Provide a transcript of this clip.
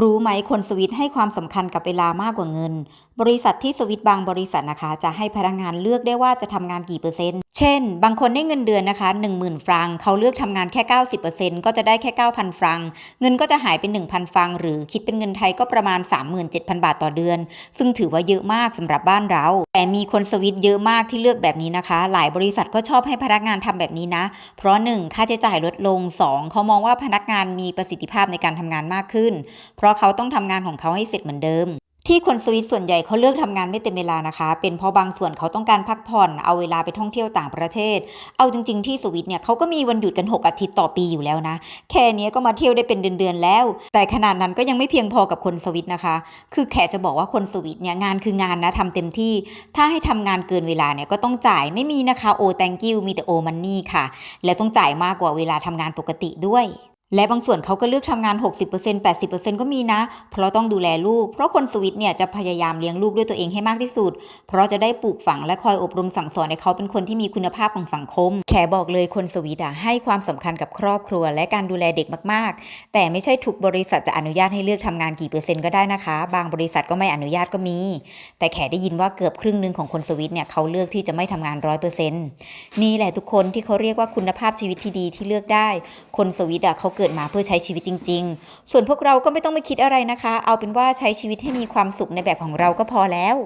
รู้ไหมคนสวิตให้ความสำคัญกับเวลามากกว่าเงิน บริษัทที่สวิตบางบริษัทนะคะ จะให้พนักงานเลือกได้ว่าจะทำงานกี่เปอร์เซ็นต์ เช่น บางคนได้เงินเดือนนะคะ 10,000 ฟรัง เขาเลือกทำงานแค่ 90%ก็จะได้แค่ 9,000 ฟรัง เงินก็จะหายเป็น1,000 ฟรัง หรือคิดเป็นเงินไทยก็ประมาณ 37,000 บาทต่อเดือน ซึ่งถือว่าเยอะมากสำหรับบ้านเรา แต่มีคนสวิตเยอะมากที่เลือกแบบนี้นะคะ หลายบริษัทก็ชอบให้พนักงานทำแบบนี้นะ เพราะ 1 ค่าใช้จ่ายลดลง 2 เขามองว่าพนักงานมีประสิทธิภาพในการทำงานมากขึ้น เพราะเขาต้องทำงานของเขาให้เสร็จเหมือนเดิม ที่คนสวิตส่วนใหญ่เขาเลือกทำงานไม่เต็มเวลานะคะ เป็นเพราะบางส่วนเขาต้องการพักผ่อน เอาเวลาไปท่องเที่ยวต่างประเทศ เอาจริง ๆ ที่สวิตเนี่ยเขาก็มีวันหยุดกัน 6 อาทิตย์ต่อปีอยู่แล้วนะ แค่เนี้ยก็มาเที่ยวได้เป็นเดือนๆแล้ว แต่ขนาดนั้นก็ยังไม่เพียงพอกับคนสวิตนะคะ คือแขจะบอกว่าคนสวิตเนี่ยงานคืองานนะทำเต็มที่ ถ้าให้ทำงานเกินเวลาเนี่ยก็ต้องจ่ายไม่มีนะคะโอ thank you มีแต่โอมันนี่ค่ะ แล้วต้องจ่ายมากกว่าเวลาทำงานปกติด้วย และบางส่วนเขาก็เลือกทำงาน 60% 80%ก็มีนะ เพราะต้องดูแลลูก เพราะคนสวิตเนี่ยจะพยายามเลี้ยงลูกด้วยตัวเองให้มากที่สุด เพราะจะได้ปลูกฝังและคอยอบรมสั่งสอนให้เขาเป็นคนที่มีคุณภาพของสังคม แขบอกเลยคนสวิตอะให้ความสำคัญกับครอบครัว และการดูแลเด็กมากๆ แต่ไม่ใช่ทุกบริษัทจะอนุญาตให้เลือกทำงานกี่เปอร์เซ็นต์ก็ได้นะคะ บางบริษัทก็ไม่อนุญาตก็มี แต่แขได้ยินว่าเกือบครึ่งหนึ่งของคนสวิตเนี่ยเขาเลือกที่จะไม่ทำงานร้อยเปอร์เซ็นต์นี่แหละทุกคนที่เขาเรียกว่าคุณภาพชีวิตที่ดีที่เลือกได้ คนสวิตอะเขาเกิดมาเพื่อใช้ชีวิตจริง ๆ ส่วนพวกเราก็ไม่ต้องไปคิดอะไรนะคะ เอาเป็นว่าใช้ชีวิตให้มีความสุขในแบบของเราก็พอแล้ว